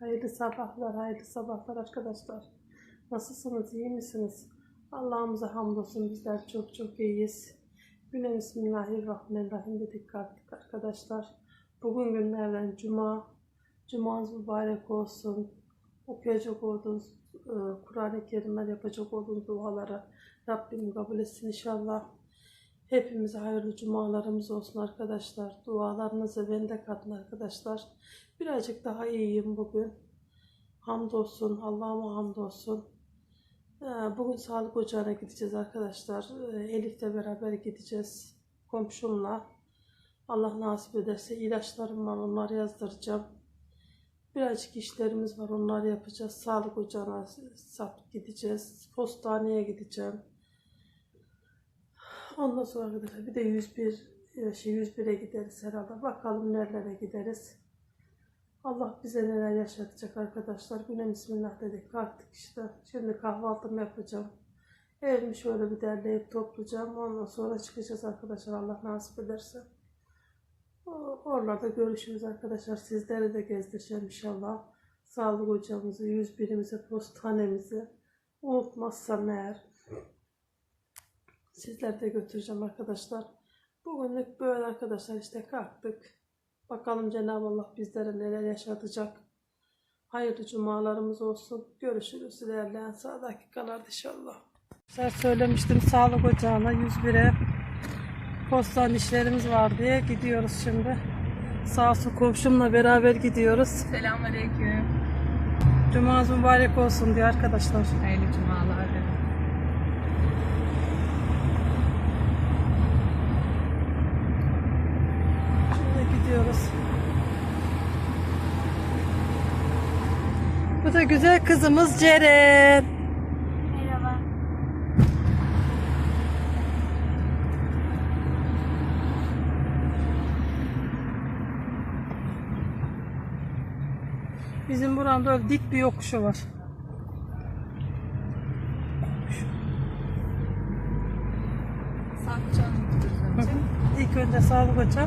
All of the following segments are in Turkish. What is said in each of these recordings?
Hayırlı sabahlar, hayırlı sabahlar arkadaşlar. Nasılsınız, iyi misiniz? Allah'ımıza hamdolsun bizler çok çok iyiyiz. Güne Bismillahirrahmanirrahim dedik kalktık arkadaşlar. Bugün günlerden cuma. Cumanız mübarek olsun. Okuyacak olduğunuz e, Kur'an-ı Kerimler yapacak olduğunuz duaları Rabbim kabul etsin inşallah. Hepimize hayırlı cumalarımız olsun arkadaşlar. Dualarınızı bende katın arkadaşlar. Birazcık daha iyiyim bugün. Hamdolsun, Allah'ıma hamdolsun. Ee, Bugün sağlık ocağına gideceğiz arkadaşlar. Ee, Elif'le beraber gideceğiz komşumla. Allah nasip ederse ilaçlarım var onları yazdıracağım. Birazcık işlerimiz var onları yapacağız. Sağlık ocağına gideceğiz. Postaneye gideceğim. Ondan sonra arkadaşlar bir de 101 e, şey 101'e gideriz herhalde. Bakalım nerelere gideriz. Allah bize neler yaşatacak arkadaşlar. Güne bismillah dedik kalktık işte. Şimdi kahvaltımı yapacağım. Evimi şöyle bir derleyip toplayacağım. Ondan sonra çıkacağız arkadaşlar Allah nasip ederse. Oralarda görüşürüz arkadaşlar. Sizleri de gezdireceğim inşallah. Sağlık hocamızı, 101'imizi, postanemizi unutmazsam eğer. Sizler de götüreceğim arkadaşlar. Bugünlük böyle arkadaşlar işte kalktık. Bakalım Cenab-ı Allah bizlere neler yaşatacak. Hayırlı cumalarımız olsun. Görüşürüz ilerleyen sağ dakikalarda inşallah. Sen söylemiştim sağlık ocağına 101'e postan işlerimiz var diye gidiyoruz şimdi. Sağ olsun komşumla beraber gidiyoruz. Selamünaleyküm. Cumanız mübarek olsun diye arkadaşlar. Hayırlı cumalar. Gidiyoruz. Bu da güzel kızımız Ceren. Merhaba. Bizim buranın böyle dik bir yokuşu var. Önce. İlk önce sağlık ocağı.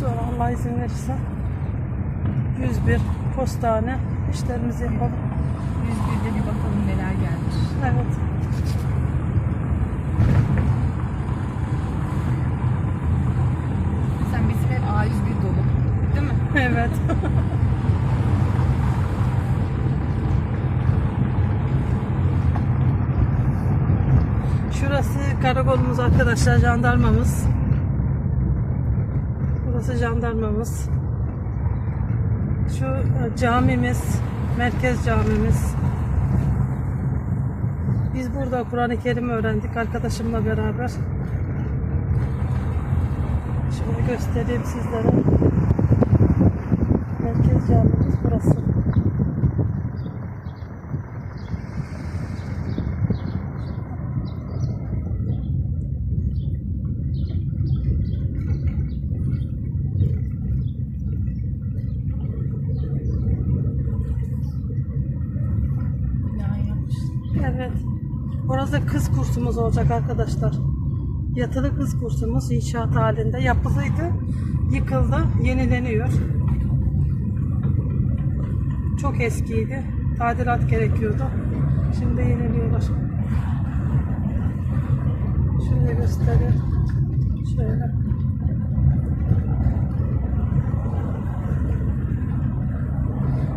Sonra Allah izin verirse 101 postane işlerimizi yapalım. 101'de bir bakalım neler gelmiş. Evet. Sen bizim ev A101 dolu. Değil mi? Evet. Şurası karakolumuz arkadaşlar jandarmamız. Burası jandarmamız. Şu e, camimiz, merkez camimiz. Biz burada Kur'an-ı Kerim öğrendik arkadaşımla beraber. Şöyle göstereyim sizlere. Merkez camimiz burası. Bina yapmış. Evet. Orası kız kursumuz olacak arkadaşlar. Yatılı kız kursumuz inşaat halinde yapılıydı. Yıkıldı, yenileniyor. Çok eskiydi. Tadilat gerekiyordu. Şimdi yeniliyorlar. Şöyle göstereyim. Şöyle.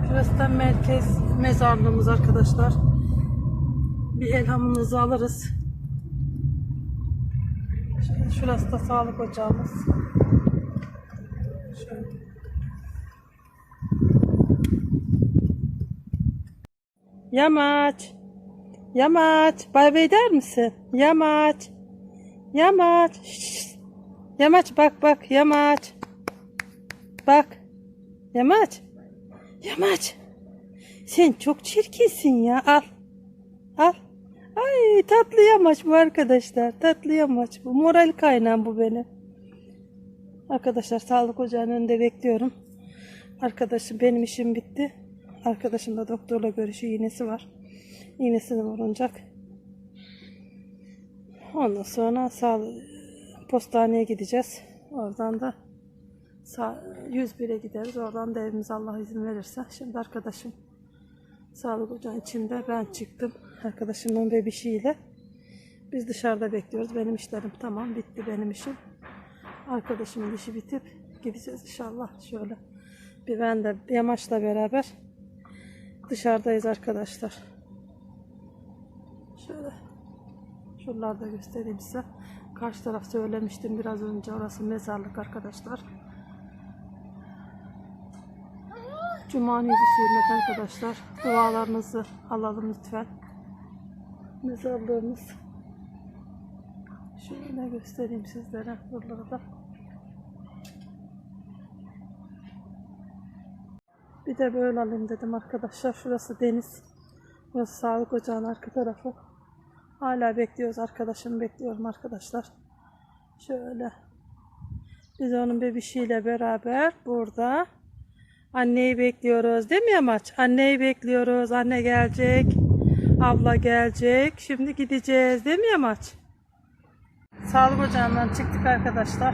Şurası da merkez mezarlığımız arkadaşlar. Bir elhamınızı alırız. Şurası da sağlık ocağımız. Şöyle. Yamaç. Yamaç. Bay bay der misin? Yamaç. Yamaç. Şşş. Yamaç bak bak. Yamaç. Bak. Yamaç. Yamaç. Sen çok çirkinsin ya. Al. Al. Ay tatlı yamaç bu arkadaşlar. Tatlı yamaç bu. Moral kaynağım bu benim. Arkadaşlar sağlık ocağının önünde bekliyorum. Arkadaşım benim işim bitti. Arkadaşım da doktorla görüşü iğnesi var. İğnesini vurunacak. Ondan sonra sağ postaneye gideceğiz. Oradan da Sa 101'e gideriz. Oradan da evimiz Allah izin verirse. Şimdi arkadaşım sağlık ocağın içinde ben çıktım. Arkadaşımın bebişiyle. Biz dışarıda bekliyoruz. Benim işlerim tamam. Bitti benim işim. Arkadaşımın işi bitip gideceğiz inşallah. Şöyle bir ben de yamaçla beraber dışarıdayız arkadaşlar. Şöyle şuralarda göstereyim size. Karşı taraf söylemiştim biraz önce. Orası mezarlık arkadaşlar. Cuma yüzü hürmet arkadaşlar. Dualarınızı alalım lütfen. Mezarlığımız. Şöyle göstereyim sizlere buraları da. Bir de böyle alayım dedim arkadaşlar. Şurası deniz. Burası sağlık ocağının arka tarafı. Hala bekliyoruz. Arkadaşımı bekliyorum arkadaşlar. Şöyle. Biz onun bebişiyle beraber burada anneyi bekliyoruz. Değil mi Yamaç? Anneyi bekliyoruz. Anne gelecek. Abla gelecek. Şimdi gideceğiz. Değil mi Yamaç? Sağlık ocağından çıktık arkadaşlar.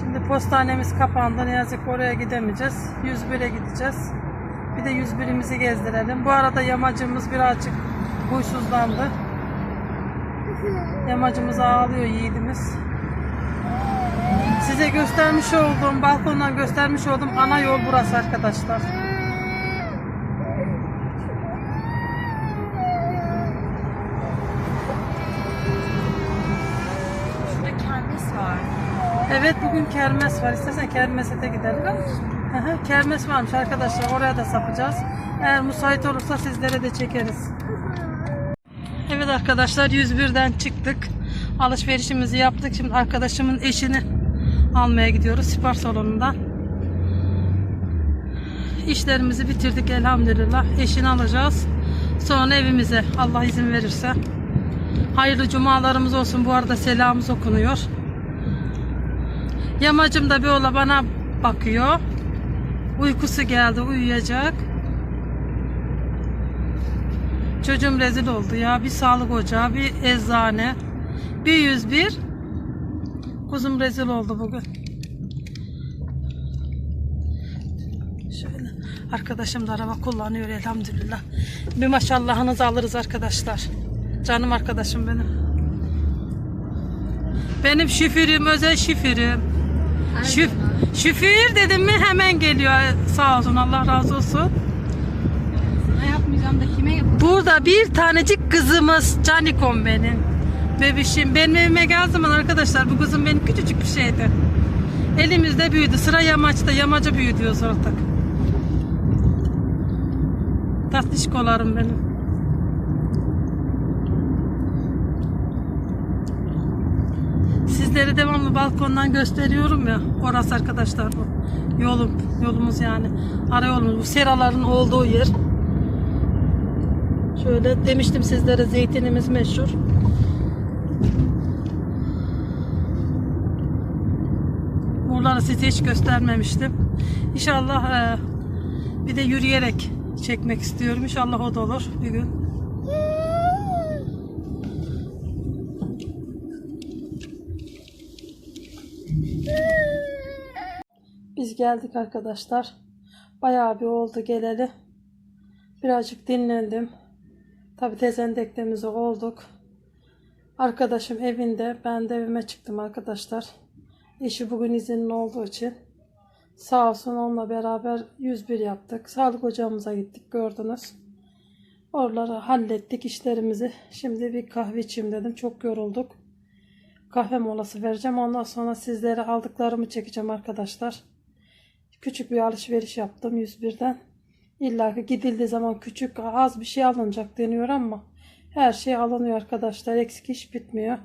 Şimdi postanemiz kapandı. Ne yazık oraya gidemeyeceğiz. 101'e gideceğiz. Bir de 101'imizi gezdirelim. Bu arada yamacımız birazcık huysuzlandı. Yamacımız ağlıyor yiğidimiz. Size göstermiş olduğum, balkondan göstermiş olduğum ana yol burası arkadaşlar. Şurada kermes var. Evet bugün kermes var. İstersen kermese de gidelim. Kermes varmış arkadaşlar. Oraya da sapacağız. Eğer müsait olursa sizlere de çekeriz. Evet arkadaşlar 101'den çıktık. Alışverişimizi yaptık. Şimdi arkadaşımın eşini almaya gidiyoruz spor salonundan. İşlerimizi bitirdik elhamdülillah. Eşini alacağız. Sonra evimize Allah izin verirse. Hayırlı cumalarımız olsun. Bu arada selamımız okunuyor. Yamacım da ola bana bakıyor. Uykusu geldi uyuyacak. Çocuğum rezil oldu ya. Bir sağlık ocağı, bir eczane, bir 101. Kuzum rezil oldu bugün. Şöyle. Arkadaşım da araba kullanıyor elhamdülillah. Bir maşallahınızı alırız arkadaşlar. Canım arkadaşım benim. Benim şifürüm, özel şifürüm. Şüf, şüfür dedim mi hemen geliyor. Sağ olsun Allah razı olsun. Sana yapmayacağım da kime yapacağım? Burada bir tanecik kızımız Canikom benim. Bebişim. Benim evime geldiği zaman arkadaşlar bu kızım benim küçücük bir şeydi. Elimizde büyüdü. Sıra yamaçta. Yamaca büyüdüyoruz artık. Tatlışkolarım benim. Sizleri devamlı balkondan gösteriyorum ya. Orası arkadaşlar bu. Yolum. Yolumuz yani. Ara yolumuz. Bu seraların olduğu yer. Şöyle demiştim sizlere zeytinimiz meşhur. Buraları size hiç göstermemiştim. İnşallah e, bir de yürüyerek çekmek istiyorum. İnşallah o da olur bir gün. Biz geldik arkadaşlar. Bayağı bir oldu geleli. Birazcık dinlendim. Tabi tezendeklerimizi olduk. Arkadaşım evinde. Ben de evime çıktım arkadaşlar. Eşi bugün izinli olduğu için. Sağ olsun onunla beraber 101 yaptık. Sağlık ocağımıza gittik gördünüz. Oraları hallettik işlerimizi. Şimdi bir kahve içeyim dedim. Çok yorulduk. Kahve molası vereceğim. Ondan sonra sizlere aldıklarımı çekeceğim arkadaşlar. Küçük bir alışveriş yaptım 101'den. İlla ki gidildiği zaman küçük az bir şey alınacak deniyor ama her şey alınıyor arkadaşlar. Eksik iş bitmiyor.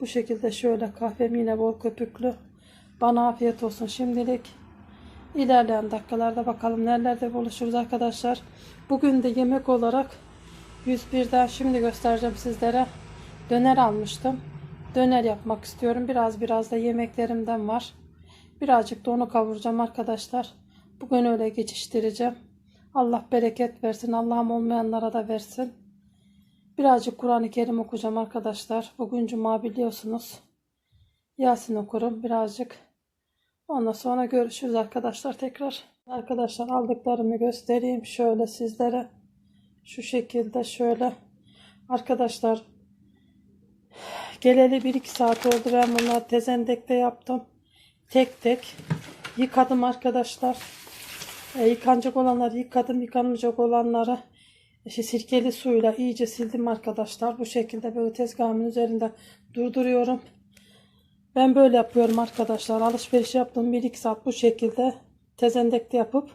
Bu şekilde şöyle kahvem yine bol köpüklü. Bana afiyet olsun şimdilik. İlerleyen dakikalarda bakalım nerelerde buluşuruz arkadaşlar. Bugün de yemek olarak 101'den şimdi göstereceğim sizlere. Döner almıştım. Döner yapmak istiyorum. Biraz biraz da yemeklerimden var. Birazcık da onu kavuracağım arkadaşlar. Bugün öyle geçiştireceğim. Allah bereket versin. Allah'ım olmayanlara da versin. Birazcık Kur'an-ı Kerim okuyacağım arkadaşlar. Bugün cuma biliyorsunuz. Yasin okurum birazcık. Ondan sonra görüşürüz arkadaşlar tekrar. Arkadaşlar aldıklarımı göstereyim şöyle sizlere. Şu şekilde şöyle. Arkadaşlar geleli 1-2 saat oldu. Ben bunları tezendekte yaptım. Tek tek yıkadım arkadaşlar. E, yıkanacak olanları yıkadım. Yıkanmayacak olanları işte sirkeli suyla iyice sildim arkadaşlar. Bu şekilde böyle tezgahımın üzerinde durduruyorum. Ben böyle yapıyorum arkadaşlar. Alışveriş yaptım 1-2 saat bu şekilde tezendekte yapıp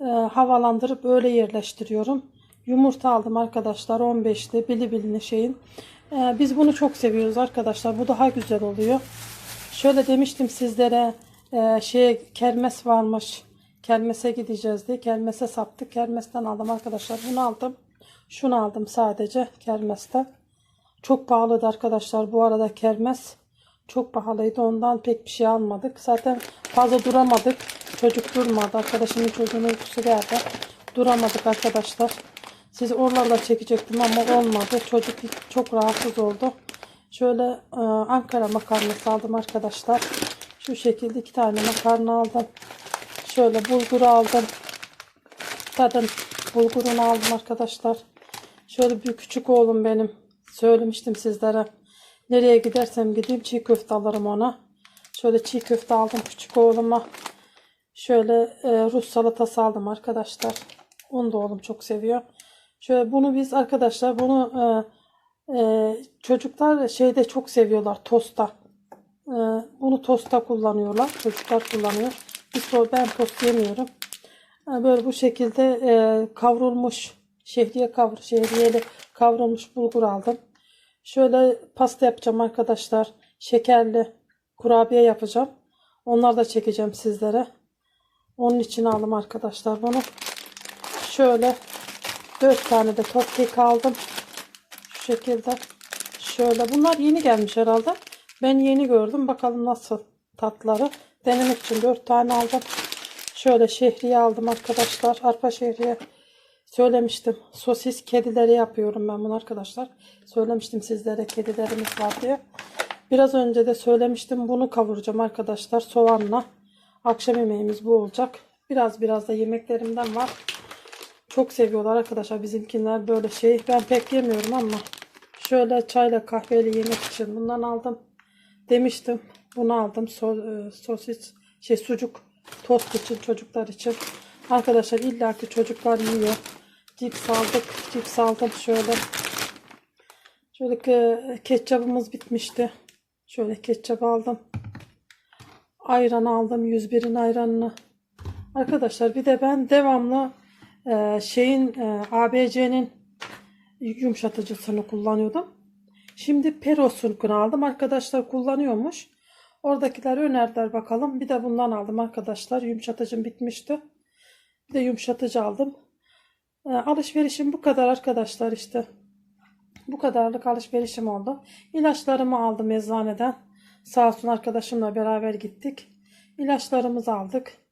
e, havalandırıp öyle yerleştiriyorum. Yumurta aldım arkadaşlar 15'li bili bilini şeyin. E, biz bunu çok seviyoruz arkadaşlar. Bu daha güzel oluyor. Şöyle demiştim sizlere e, şey kermes varmış. Kermese gideceğiz diye. Kermese saptık. Kermesten aldım arkadaşlar. Bunu aldım. Şunu aldım sadece kermeste. Çok pahalıydı arkadaşlar. Bu arada kermes çok pahalıydı. Ondan pek bir şey almadık. Zaten fazla duramadık. Çocuk durmadı. Arkadaşımın çocuğunun uykusu geldi. Duramadık arkadaşlar. Siz oralarla çekecektim ama olmadı. Çocuk çok rahatsız oldu. Şöyle e, Ankara makarnası aldım arkadaşlar. Şu şekilde iki tane makarna aldım. Şöyle bulgur aldım. Tadın bulgurunu aldım arkadaşlar. Şöyle bir küçük oğlum benim. Söylemiştim sizlere. Nereye gidersem gideyim çiğ köfte alırım ona. Şöyle çiğ köfte aldım küçük oğluma. Şöyle e, Rus salatası aldım arkadaşlar. Onu da oğlum çok seviyor. Şöyle bunu biz arkadaşlar bunu e, e, çocuklar şeyde çok seviyorlar tosta. E, bunu tosta kullanıyorlar. Çocuklar kullanıyor. Biz to- ben tost yemiyorum. E, böyle bu şekilde e, kavrulmuş şehriye kavur şehriyeli kavrulmuş bulgur aldım. Şöyle pasta yapacağım arkadaşlar. Şekerli kurabiye yapacağım. Onları da çekeceğim sizlere. Onun için aldım arkadaşlar bunu. Şöyle 4 tane de top kek aldım. Şekilde. Şöyle. Bunlar yeni gelmiş herhalde. Ben yeni gördüm. Bakalım nasıl tatları. Denemek için 4 tane aldım. Şöyle şehriye aldım arkadaşlar. Arpa şehriye. Söylemiştim. Sosis kedileri yapıyorum ben bunu arkadaşlar. Söylemiştim sizlere kedilerimiz var diye. Biraz önce de söylemiştim. Bunu kavuracağım arkadaşlar soğanla. Akşam yemeğimiz bu olacak. Biraz biraz da yemeklerimden var. Çok seviyorlar arkadaşlar bizimkiler böyle şey. Ben pek yemiyorum ama şöyle çayla kahveyle yemek için bundan aldım. Demiştim. Bunu aldım. So, e, sosis şey sucuk tost için çocuklar için. Arkadaşlar illaki çocuklar yiyor. Cips aldık. Cips aldım şöyle. Şöyle ke- ketçabımız bitmişti. Şöyle ketçap aldım. Ayran aldım. 101'in ayranını. Arkadaşlar bir de ben devamlı e, şeyin e, ABC'nin yumuşatıcısını kullanıyordum. Şimdi Peros'unu aldım. Arkadaşlar kullanıyormuş. Oradakiler önerdiler bakalım. Bir de bundan aldım arkadaşlar. Yumuşatıcım bitmişti. Bir de yumuşatıcı aldım. E, alışverişim bu kadar arkadaşlar işte. Bu kadarlık alışverişim oldu. İlaçlarımı aldım eczaneden. Sağ olsun arkadaşımla beraber gittik. İlaçlarımızı aldık.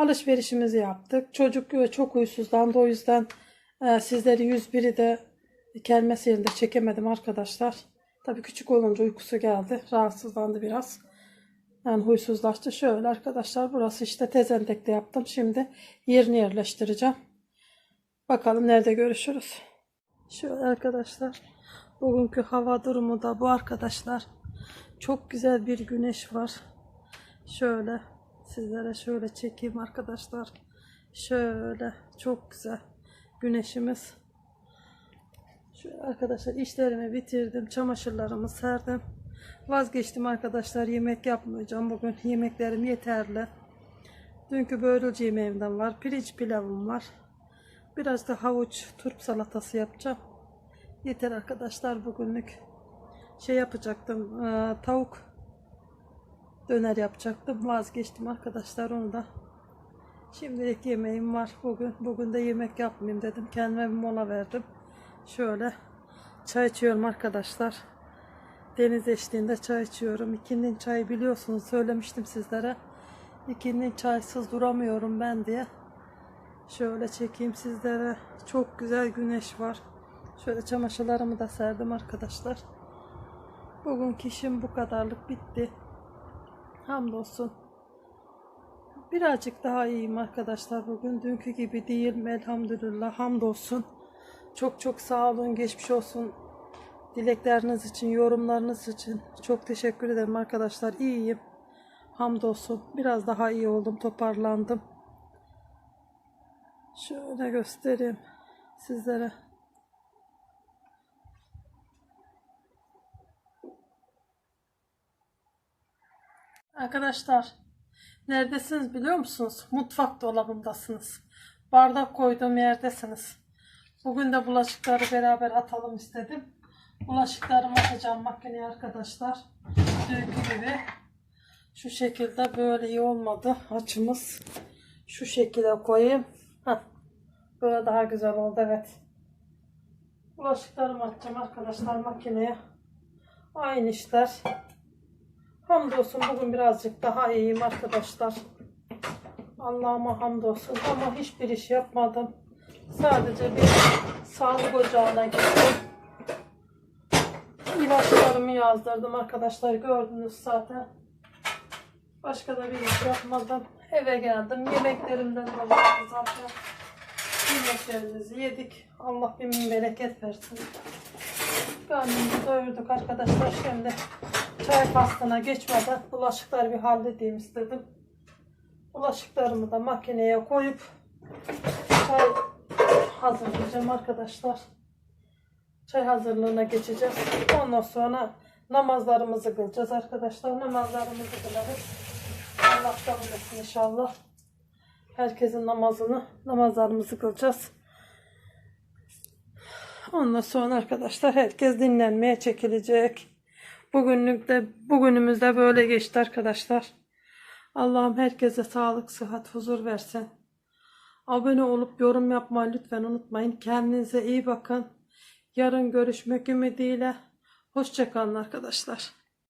Alışverişimizi yaptık. Çocuk e, çok huysuzlandı. O yüzden e, sizleri 101'i de kermes yerinde çekemedim arkadaşlar. Tabii küçük olunca uykusu geldi. Rahatsızlandı biraz. Yani huysuzlaştı. Şöyle arkadaşlar burası işte tezendekte yaptım. Şimdi yerini yerleştireceğim. Bakalım nerede görüşürüz. Şöyle arkadaşlar. Bugünkü hava durumu da bu arkadaşlar. Çok güzel bir güneş var. Şöyle sizlere şöyle çekeyim arkadaşlar. Şöyle çok güzel güneşimiz. Şöyle arkadaşlar işlerimi bitirdim. Çamaşırlarımı serdim. Vazgeçtim arkadaşlar. Yemek yapmayacağım. Bugün yemeklerim yeterli. Dünkü börülce yemeğimden var. Pirinç pilavım var. Biraz da havuç turp salatası yapacağım. Yeter arkadaşlar bugünlük. Şey yapacaktım. tavuk döner yapacaktım. Vazgeçtim arkadaşlar onu da. Şimdilik yemeğim var bugün. Bugün de yemek yapmayayım dedim. Kendime bir mola verdim. Şöyle çay içiyorum arkadaşlar. Deniz eşliğinde çay içiyorum. İkinin çayı biliyorsunuz söylemiştim sizlere. İkinin çaysız duramıyorum ben diye. Şöyle çekeyim sizlere. Çok güzel güneş var. Şöyle çamaşırlarımı da serdim arkadaşlar. Bugünkü işim bu kadarlık bitti. Hamdolsun. Birazcık daha iyiyim arkadaşlar. Bugün dünkü gibi değilim. Elhamdülillah. Hamdolsun. Çok çok sağ olun. Geçmiş olsun. Dilekleriniz için, yorumlarınız için çok teşekkür ederim arkadaşlar. İyiyim. Hamdolsun. Biraz daha iyi oldum. Toparlandım. Şöyle göstereyim sizlere. Arkadaşlar neredesiniz biliyor musunuz? Mutfak dolabındasınız. Bardak koyduğum yerdesiniz. Bugün de bulaşıkları beraber atalım istedim. Bulaşıklarımı atacağım makineye arkadaşlar. Dünkü gibi. Şu şekilde böyle iyi olmadı. Açımız şu şekilde koyayım. Heh. Böyle daha güzel oldu evet. Bulaşıklarımı atacağım arkadaşlar makineye. Aynı işler. Hamdolsun bugün birazcık daha iyiyim arkadaşlar. Allah'ıma hamdolsun ama hiçbir iş yapmadım. Sadece bir sağlık ocağına gittim. İlaçlarımı yazdırdım arkadaşlar gördünüz zaten. Başka da bir iş yapmadım. Eve geldim. Yemeklerimden dolayı zaten. Yemeklerimizi yedik. Allah bin bereket versin. Karnımızı doyurduk arkadaşlar. Şimdi çay faslına geçmeden bulaşıkları bir halledeyim istedim. Bulaşıklarımı da makineye koyup çay hazırlayacağım arkadaşlar. Çay hazırlığına geçeceğiz. Ondan sonra namazlarımızı kılacağız arkadaşlar. Namazlarımızı kılarız. Allah kabul etsin inşallah. Herkesin namazını, namazlarımızı kılacağız. Ondan sonra arkadaşlar herkes dinlenmeye çekilecek. Bugünlük de bugünümüz de böyle geçti arkadaşlar. Allah'ım herkese sağlık, sıhhat, huzur versin. Abone olup yorum yapmayı lütfen unutmayın. Kendinize iyi bakın. Yarın görüşmek ümidiyle. Hoşçakalın arkadaşlar.